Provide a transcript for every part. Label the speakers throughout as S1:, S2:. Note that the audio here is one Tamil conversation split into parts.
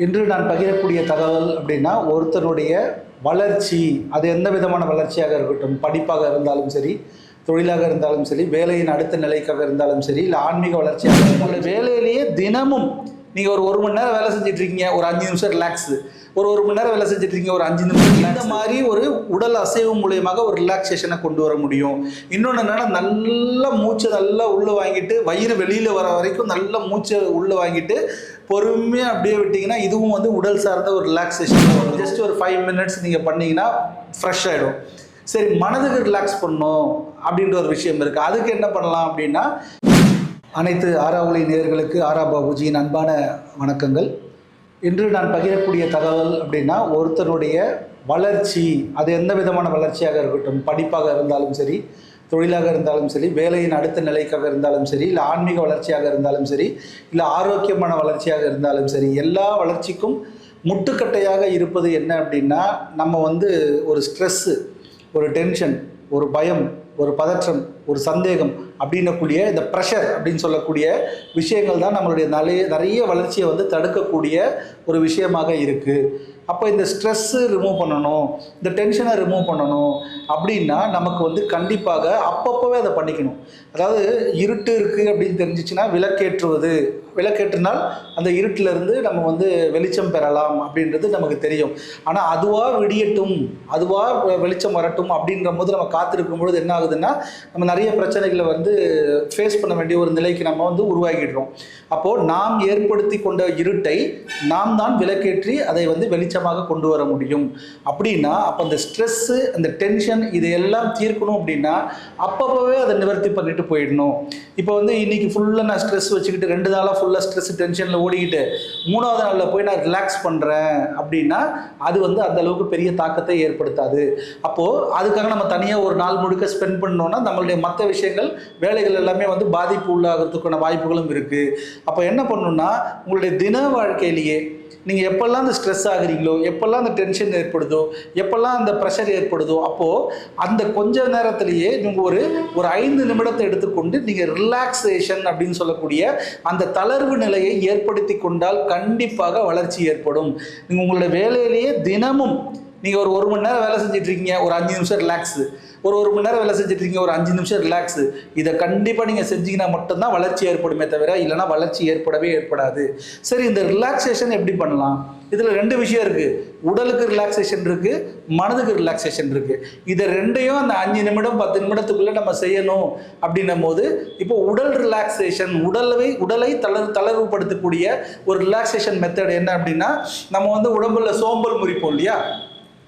S1: இன்று நான் பகிரக்கூடிய தகவல் அப்படின்னா ஒருத்தருடைய வளர்ச்சி அது எந்த விதமான வளர்ச்சியாக இருக்கட்டும் படிப்பாக இருந்தாலும் சரி தொழிலாக இருந்தாலும் சரி வேலையின் அடுத்த நிலைக்காக இருந்தாலும் சரி இல்லை ஆன்மீக வளர்ச்சியாக இருந்தாலும் வேலையிலேயே தினமும் நீங்கள் ஒரு ஒரு மணி நேரம் வேலை செஞ்சுட்டு இருக்கீங்க ஒரு அஞ்சு நிமிஷம் ரிலாக்ஸ் ஒரு ஒரு மணி நேரம் வேலை செஞ்சுட்டு இருக்கீங்க ஒரு அஞ்சு நிமிஷம் இந்த மாதிரி ஒரு உடல் அசைவு மூலியமாக ஒரு ரிலாக்ஸேஷனை கொண்டு வர முடியும். இன்னொன்று என்னென்னா நல்ல மூச்சை நல்லா உள்ளே வாங்கிட்டு வயிறு வெளியில் வர வரைக்கும் நல்ல மூச்சை உள்ளே வாங்கிட்டு பொறுமையாக அப்படியே விட்டிங்கன்னா இதுவும் வந்து உடல் சார்ந்த ஒரு ரிலாக்ஸேஷன் ஜஸ்ட் ஒரு ஃபைவ் மினிட்ஸ் நீங்கள் பண்ணிங்கன்னா ஃப்ரெஷ் ஆகிடும் சரி மனதுக்கு ரிலாக்ஸ் பண்ணணும் அப்படின்ற ஒரு விஷயம் இருக்குது அதுக்கு என்ன பண்ணலாம் அப்படின்னா அனைத்து ஆறாவளி நேர்களுக்கு ஆரா பாபுஜியின் அன்பான வணக்கங்கள். இன்று நான் பகிரக்கூடிய தகவல் அப்படின்னா ஒருத்தருடைய வளர்ச்சி அது எந்த விதமான வளர்ச்சியாக இருக்கட்டும் படிப்பாக இருந்தாலும் சரி தொழிலாக இருந்தாலும் சரி வேலையின் அடுத்த நிலைக்காக இருந்தாலும் சரி இல்லை ஆன்மீக வளர்ச்சியாக இருந்தாலும் சரி இல்லை ஆரோக்கியமான வளர்ச்சியாக இருந்தாலும் சரி எல்லா வளர்ச்சிக்கும் முட்டுக்கட்டையாக இருப்பது என்ன அப்படின்னா நம்ம வந்து ஒரு ஸ்ட்ரெஸ்ஸு ஒரு டென்ஷன் ஒரு பயம் ஒரு பதற்றம் ஒரு சந்தேகம் அப்படின்னக்கூடிய இந்த ப்ரெஷர் அப்படின்னு சொல்லக்கூடிய விஷயங்கள் தான் நம்மளுடைய நிறைய நிறைய வளர்ச்சியை வந்து தடுக்கக்கூடிய ஒரு விஷயமாக இருக்குது அப்போ இந்த ஸ்ட்ரெஸ்ஸு ரிமூவ் பண்ணணும் இந்த டென்ஷனை ரிமூவ் பண்ணணும் அப்படின்னா நமக்கு வந்து கண்டிப்பாக அப்பப்போவே அதை பண்ணிக்கணும். அதாவது இருட்டு இருக்குது அப்படின்னு தெரிஞ்சிச்சுன்னா விளக்கேற்றுவது. விளக்கேற்றினால் அந்த இருட்டிலிருந்து நம்ம வந்து வெளிச்சம் பெறலாம் அப்படின்றது நமக்கு தெரியும். ஆனால் அதுவாக விடியட்டும் அதுவாக வெளிச்சம் வரட்டும் அப்படின்ற போது நம்ம காத்திருக்கும் பொழுது என்ன ஆகுதுன்னா நம்ம நிறைய பிரச்சனைகளை வந்து ஃபேஸ் பண்ண வேண்டிய ஒரு நிலைக்கு நம்ம வந்து உருவாக்கிடுறோம் அப்போது நாம் ஏற்படுத்தி கொண்ட இருட்டை நாம் தான் விளக்கேற்றி அதை வந்து வெளிச்சமாக கொண்டு வர முடியும். அப்படின்னா அப்போ அந்த ஸ்ட்ரெஸ்ஸு அந்த டென்ஷன் இதையெல்லாம் தீர்க்கணும் அப்படின்னா அப்பப்போவே அதை நிவர்த்தி பண்ணிட்டு போயிடணும். இப்போ வந்து இன்னைக்கு ஃபுல்லாக நான் ஸ்ட்ரெஸ் வச்சுக்கிட்டு ரெண்டு நாளாக ஃபுல்லாக ஸ்ட்ரெஸ் டென்ஷனில் ஓடிக்கிட்டு மூணாவது நாளில் போய் நான் ரிலாக்ஸ் பண்ணுறேன் அப்படின்னா அது வந்து அந்த அளவுக்கு பெரிய தாக்கத்தை ஏற்படுத்தாது. அப்போது அதுக்காக நம்ம தனியாக ஒரு நாள் முழுக்க ஸ்பெண்ட் பண்ணோம்னா நம்மளுடைய மற்ற விஷயங்கள் வேலைகள் எல்லாமே வந்து பாதிப்பு உள்ளாகிறதுக்கான வாய்ப்புகளும் இருக்குது அப்போ என்ன பண்ணணும்னா உங்களுடைய தின வாழ்க்கையிலேயே நீங்கள் எப்போல்லாம் அந்த ஸ்ட்ரெஸ் ஆகுறீங்களோ எப்போல்லாம் அந்த டென்ஷன் ஏற்படுதோ எப்போல்லாம் அந்த ப்ரெஷர் ஏற்படுதோ அப்போது அந்த கொஞ்ச நேரத்திலேயே நீங்கள் ஒரு ஒரு ஐந்து நிமிடத்தை எடுத்துக்கொண்டு நீங்கள் ரிலாக்ஸேஷன் அப்படின்னு சொல்லக்கூடிய அந்த தளர்வு நிலையை ஏற்படுத்தி கொண்டால் கண்டிப்பாக வளர்ச்சி ஏற்படும். நீங்கள் உங்களுடைய வேலையிலேயே தினமும் நீங்கள் ஒரு ஒரு மணி நேரம் வேலை செஞ்சிட்ருக்கீங்க ஒரு அஞ்சு நிமிஷம் ரிலாக்ஸு ஒரு ஒரு மணி நேரம் வேலை செஞ்சிட்ருக்கீங்க ஒரு அஞ்சு நிமிஷம் ரிலாக்ஸு இதை கண்டிப்பாக நீங்கள் செஞ்சீங்கன்னா மட்டும்தான் வளர்ச்சி ஏற்படுமே தவிர இல்லைன்னா வளர்ச்சி ஏற்படவே ஏற்படாது. சரி இந்த ரிலாக்ஸேஷன் எப்படி பண்ணலாம்? இதில் ரெண்டு விஷயம் இருக்குது உடலுக்கு ரிலாக்ஸேஷன் இருக்குது மனதுக்கு ரிலாக்ஸேஷன் இருக்குது இதை ரெண்டையும் அந்த அஞ்சு நிமிடம் பத்து நிமிடத்துக்குள்ளே நம்ம செய்யணும் அப்படின்னும் போது இப்போ உடல் ரிலாக்ஸேஷன் உடலை உடலை தளர் தளர்வுபடுத்தக்கூடிய ஒரு ரிலாக்ஸேஷன் மெத்தட் என்ன அப்படின்னா நம்ம வந்து உடம்புல சோம்பல் முறிப்போம் இல்லையா?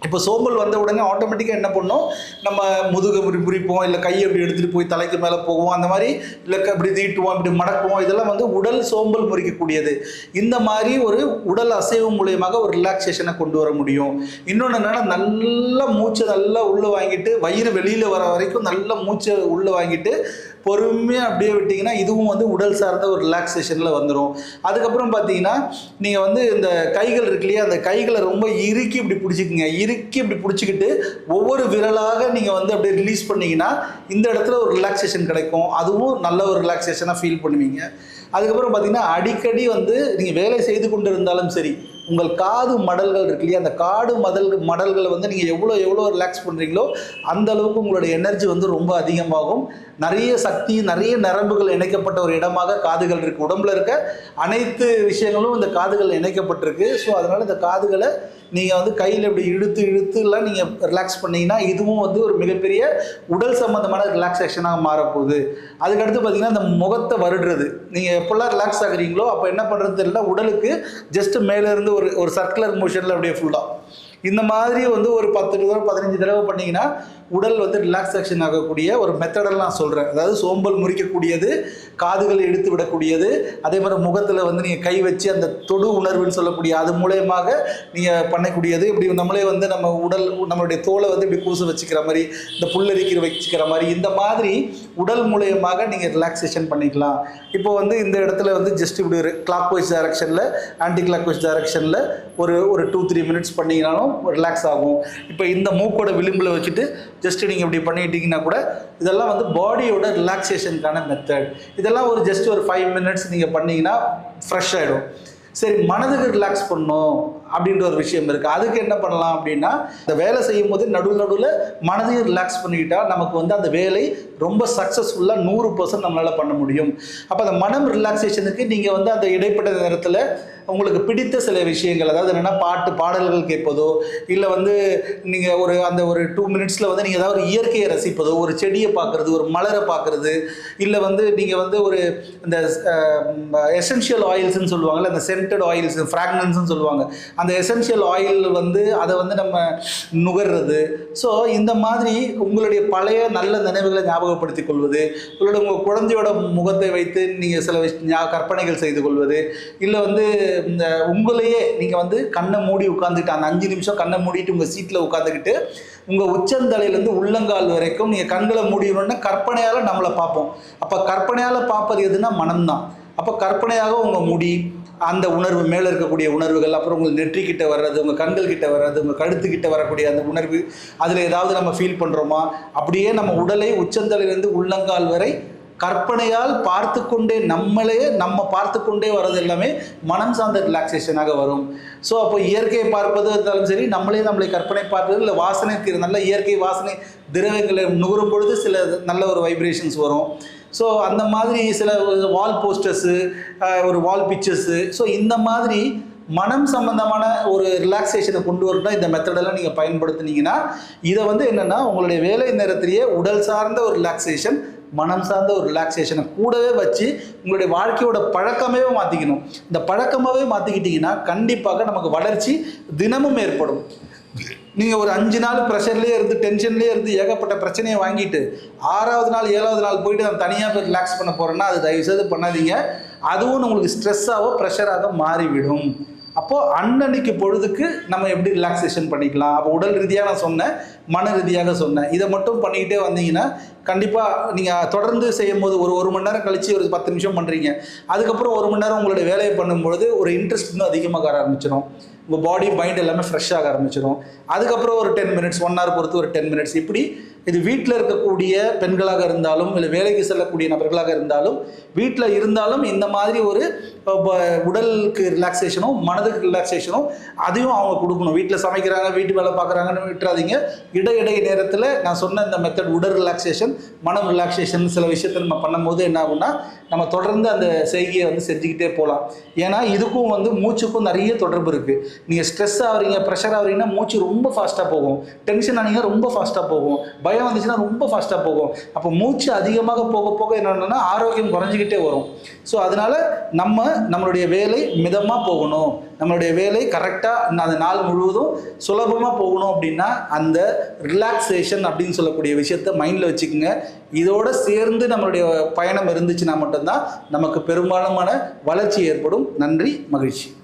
S1: இப்போ சோம்பல் வந்த உடனே ஆட்டோமேட்டிக்காக என்ன பண்ணோம்? நம்ம முதுகு இப்படி முறிப்போம் இல்லை கையை அப்படி எடுத்துகிட்டு போய் தலைக்கு மேலே போவோம் அந்த மாதிரி இல்லை க- இப்படி இப்படி மடக்குவோம் இதெல்லாம் வந்து உடல் சோம்பல் முறிக்கக்கூடியது. இந்த மாதிரி ஒரு உடல் அசைவு மூலியமாக ஒரு ரிலாக்ஸேஷனை கொண்டு வர முடியும். இன்னொன்று என்னென்னா நல்ல மூச்சை நல்லா உள்ளே வாங்கிட்டு வயிறு வெளியில் வர வரைக்கும் நல்ல மூச்சை உள்ளே வாங்கிட்டு பொறுமையாக அப்படியே விட்டிங்கன்னா இதுவும் வந்து உடல் சார்ந்த ஒரு ரிலாக்ஸேஷனில் வந்துடும் அதுக்கப்புறம் பார்த்தீங்கன்னா நீங்கள் வந்து இந்த கைகள் இருக்கு இல்லையா அந்த கைகளை ரொம்ப இறுக்கி இப்படி பிடிச்சிக்குங்க. இறுக்கி இப்படி பிடிச்சிக்கிட்டு ஒவ்வொரு விரலாக நீங்கள் வந்து அப்படியே ரிலீஸ் பண்ணீங்கன்னா இந்த இடத்துல ஒரு ரிலாக்ஸேஷன் கிடைக்கும். அதுவும் நல்ல ஒரு ரிலாக்ஸேஷனாக ஃபீல் பண்ணுவீங்க. அதுக்கப்புறம் பார்த்தீங்கன்னா அடிக்கடி வந்து நீங்கள் வேலை செய்து கொண்டு இருந்தாலும் சரி உங்கள் காது மடல்கள் இருக்கு இல்லையா? அந்த காடு மடல் மடல்களை வந்து நீங்கள் எவ்வளோ எவ்வளோ ரிலாக்ஸ் பண்ணுறீங்களோ அந்த அளவுக்கு உங்களுடைய எனர்ஜி வந்து ரொம்ப அதிகமாகும். நிறைய சக்தி நிறைய நரம்புகள் இணைக்கப்பட்ட ஒரு இடமாக காதுகள் இருக்குது உடம்புல இருக்க அனைத்து விஷயங்களும் இந்த காதுகள் இணைக்கப்பட்டிருக்கு. ஸோ அதனால் இந்த காதுகளை நீங்கள் வந்து கையில் இப்படி இழுத்து இழுத்துலாம் நீங்கள் ரிலாக்ஸ் பண்ணீங்கன்னா இதுவும் வந்து ஒரு மிகப்பெரிய உடல் சம்மந்தமான ரிலாக்ஸேஷனாக மாறப்போகுது. அதுக்கடுத்து பார்த்தீங்கன்னா இந்த முகத்தை வருடுறது. நீங்கள் எப்போல்லாம் ரிலாக்ஸ் ஆகுறீங்களோ அப்போ என்ன பண்ணுறது தெரியல உடலுக்கு ஜஸ்ட் மேலேருந்து ஒரு ஒரு சர்க்குலர் மோஷனில் அப்படியே ஃபுல்லாக இந்த மாதிரி வந்து ஒரு பத்து தடவை பதினஞ்சு தடவை பண்ணிங்கன்னா உடல் வந்து ரிலாக்ஸேஷன் ஆகக்கூடிய ஒரு மெத்தடெல்லாம் நான் சொல்கிறேன் அதாவது சோம்பல் முறிக்கக்கூடியது காதுகளை எடுத்து விடக்கூடியது அதே மாதிரி முகத்தில் வந்து நீங்கள் கை வச்சு அந்த தொடு உணர்வுன்னு சொல்லக்கூடிய அது மூலயமாக நீங்கள் பண்ணக்கூடியது. இப்படி நம்மளே வந்து நம்ம உடல் நம்மளுடைய தோலை வந்து இப்படி கூச வச்சுக்கிற மாதிரி இந்த புல்லரிக்கிற வச்சுக்கிற மாதிரி இந்த மாதிரி உடல் மூலயமாக நீங்கள் ரிலாக்ஸேஷன் பண்ணிக்கலாம். இப்போ வந்து இந்த இடத்துல வந்து ஜஸ்ட் இப்படி ஒரு கிளாக் வைஸ் டைரக்ஷனில் ஆன்டி கிளாக் வைஸ் டைரக்ஷனில் ஒரு ஒரு டூ த்ரீ மினிட்ஸ் பண்ணிங்கனாலும் ரிலாக்ஸ் ஆகும். இப்போ இந்த மூக்கோட விளிம்பில் வச்சுட்டு ஜஸ்ட் நீங்கள் இப்படி பண்ணிட்டீங்கன்னா கூட இதெல்லாம் வந்து பாடியோட ரிலாக்ஸேஷனுக்கான மெத்தட் இதெல்லாம் ஒரு ஜஸ்ட் ஒரு ஃபைவ் மினிட்ஸ் நீங்கள் பண்ணிங்கன்னா ஃப்ரெஷ் ஆகிடும் சரி மனதுக்கு ரிலாக்ஸ் பண்ணும் அப்படின்ற ஒரு விஷயம் இருக்குது அதுக்கு என்ன பண்ணலாம் அப்படின்னா இந்த வேலை செய்யும் போது நடுவில் நடுவில் மனதையும் ரிலாக்ஸ் பண்ணிக்கிட்டால் நமக்கு வந்து அந்த வேலை ரொம்ப சக்ஸஸ்ஃபுல்லாக நூறு பர்சன்ட் நம்மளால் பண்ண முடியும். அப்போ அந்த மனம் ரிலாக்ஸேஷனுக்கு நீங்கள் வந்து அந்த இடைப்பட்ட நேரத்தில் உங்களுக்கு பிடித்த சில விஷயங்கள் அதாவது என்னென்னா பாட்டு பாடல்கள் கேட்பதோ இல்லை வந்து நீங்கள் ஒரு அந்த ஒரு டூ மினிட்ஸில் வந்து நீங்கள் ஏதாவது ஒரு இயற்கையை ரசிப்பதோ ஒரு செடியை பார்க்குறது ஒரு மலரை பார்க்குறது இல்லை வந்து நீங்கள் வந்து ஒரு இந்த எசென்ஷியல் ஆயில்ஸ்னு சொல்லுவாங்கல்ல அந்த சென்டட் ஆயில்ஸ் ஃப்ராக்னன்ஸ்னு சொல்லுவாங்க. அந்த எசென்ஷியல் ஆயில் வந்து அதை வந்து நம்ம நுகர்றது. ஸோ இந்த மாதிரி உங்களுடைய பழைய நல்ல நினைவுகளை ஞாபகம் ஞாபகப்படுத்திக் கொள்வது உங்களோட உங்கள் குழந்தையோட முகத்தை வைத்து நீங்கள் சில விஷ- கற்பனைகள் செய்து கொள்வது இல்லை வந்து இந்த உங்களையே நீங்கள் வந்து கண்ணை மூடி உட்காந்துக்கிட்டு அந்த அஞ்சு நிமிஷம் கண்ணை மூடிட்டு உங்கள் சீட்டில் உட்காந்துக்கிட்டு உங்கள் உச்சந்தலையிலேருந்து உள்ளங்கால் வரைக்கும் நீங்கள் கண்களை மூடிடணும்னா கற்பனையால் நம்மளை பார்ப்போம். அப்போ கற்பனையால் பார்ப்பது எதுனா மனம்தான். அப்போ கற்பனையாக உங்கள் முடி அந்த உணர்வு மேலே இருக்கக்கூடிய உணர்வுகள் அப்புறம் உங்கள் நெற்றிக்கிட்ட வர்றது உங்கள் கண்கள் கிட்ட வர்றது உங்கள் கழுத்துக்கிட்ட வரக்கூடிய அந்த உணர்வு அதில் ஏதாவது நம்ம ஃபீல் பண்ணுறோமா அப்படியே நம்ம உடலை உச்சந்தலையிலேருந்து உள்ளங்கால் வரை கற்பனையால் பார்த்து கொண்டே நம்மளே நம்ம பார்த்து கொண்டே வர்றது எல்லாமே மனம் சார்ந்த ரிலாக்ஸேஷனாக வரும். ஸோ அப்போ இயற்கையை பார்ப்பது இருந்தாலும் சரி நம்மளே நம்மளை கற்பனை பார்ப்பது இல்லை வாசனை நல்ல இயற்கை வாசனை திரவங்களை நுகரும் பொழுது சில நல்ல ஒரு வைப்ரேஷன்ஸ் வரும். ஸோ அந்த மாதிரி சில வால் போஸ்டர்ஸு ஒரு வால் பிக்சர்ஸு ஸோ இந்த மாதிரி மனம் சம்பந்தமான ஒரு ரிலாக்ஸேஷனை கொண்டு வரணும் இந்த மெத்தடெல்லாம் நீங்கள் பயன்படுத்துனீங்கன்னா இதை வந்து என்னென்னா உங்களுடைய வேலை நேரத்திலேயே உடல் சார்ந்த ஒரு ரிலாக்ஸேஷன் மனம் சார்ந்த ஒரு ரிலாக்ஸேஷனை கூடவே வச்சு உங்களுடைய வாழ்க்கையோட பழக்கமே மாற்றிக்கணும் இந்த பழக்கமாகவே மாற்றிக்கிட்டிங்கன்னா கண்டிப்பாக நமக்கு வளர்ச்சி தினமும் ஏற்படும். நீங்கள் ஒரு அஞ்சு நாள் ப்ரெஷர்லேயே இருந்து டென்ஷன்லேயே இருந்து ஏகப்பட்ட பிரச்சனையை வாங்கிட்டு ஆறாவது நாள் ஏழாவது நாள் போயிட்டு நான் தனியாக போய் ரிலாக்ஸ் பண்ண போகிறேன்னா அது தயவுசெய்து பண்ணாதீங்க. அதுவும் உங்களுக்கு ஸ்ட்ரெஸ்ஸாகவோ ப்ரெஷராக மாறிவிடும். அப்போது அன்னன்னைக்கு பொழுதுக்கு நம்ம எப்படி ரிலாக்ஸேஷன் பண்ணிக்கலாம்? அப்போ உடல் ரீதியாக நான் சொன்னேன் மன ரீதியாக சொன்னேன். இதை மட்டும் பண்ணிக்கிட்டே வந்தீங்கன்னா கண்டிப்பாக நீங்கள் தொடர்ந்து செய்யும்போது ஒரு ஒரு மணி நேரம் கழித்து ஒரு பத்து நிமிஷம் பண்ணுறீங்க அதுக்கப்புறம் ஒரு மணி நேரம் உங்களுடைய வேலையை பண்ணும்பொழுது ஒரு இன்ட்ரெஸ்ட் இன்னும் அதிகமாக வர ஆரம்பிச்சிடும் உங்கள் பாடி மைண்ட் எல்லாமே ஃப்ரெஷ்ஷாக ஆரம்பிச்சிடும் அதுக்கப்புறம் ஒரு டென் மினிட்ஸ் ஒன் ஹவர் பொறுத்து ஒரு டென் மினிட்ஸ் இப்படி இது வீட்டில் இருக்கக்கூடிய பெண்களாக இருந்தாலும் இல்லை வேலைக்கு செல்லக்கூடிய நபர்களாக இருந்தாலும் வீட்டில் இருந்தாலும் இந்த மாதிரி ஒரு உடலுக்கு ரிலாக்ஸேஷனும் மனதுக்கு ரிலாக்ஸேஷனும் அதையும் அவங்க கொடுக்கணும். வீட்டில் சமைக்கிறாங்க வீட்டு வேலை பார்க்குறாங்கன்னு விட்டுறாதீங்க. இடையிடை நேரத்தில் நான் சொன்ன இந்த மெத்தட் உடல் ரிலாக்ஸேஷன் மனம் ரிலாக்ஸேஷன் சில விஷயத்தை நம்ம பண்ணும்போது என்ன ஆகும்னா நம்ம தொடர்ந்து அந்த செய்கையை வந்து செஞ்சுக்கிட்டே போகலாம். ஏன்னா இதுக்கும் வந்து மூச்சுக்கும் நிறைய தொடர்பு இருக்குது நீங்கள் ஸ்ட்ரெஸ் ஆகிறீங்க ப்ரெஷர் ஆகிறீங்கன்னா மூச்சு ரொம்ப ஃபாஸ்ட்டாக போகும். டென்ஷன் ஆனீங்கன்னா ரொம்ப ஃபாஸ்ட்டாக போகும். பயம் வந்துச்சுன்னா ரொம்ப ஃபாஸ்ட்டாக போகும். அப்போ மூச்சு அதிகமாக போக போக என்னென்னா ஆரோக்கியம் குறைஞ்சிக்கிட்டே வரும். ஸோ அதனால் நம்ம நம்மளுடைய வேலை மிதமாக போகணும். நம்மளுடைய வேலை கரெக்டாக அந்த நாள் முழுவதும் சுலபமாக போகணும் அப்படின்னா அந்த ரிலாக்ஸேஷன் அப்படின்னு சொல்லக்கூடிய விஷயத்த மைண்டில் வச்சுக்கோங்க. இதோட சேர்ந்து நம்மளுடைய பயணம் இருந்துச்சுன்னா மட்டும்தான் நமக்கு பெரும்பாலுமான வளர்ச்சி ஏற்படும். நன்றி மகிழ்ச்சி.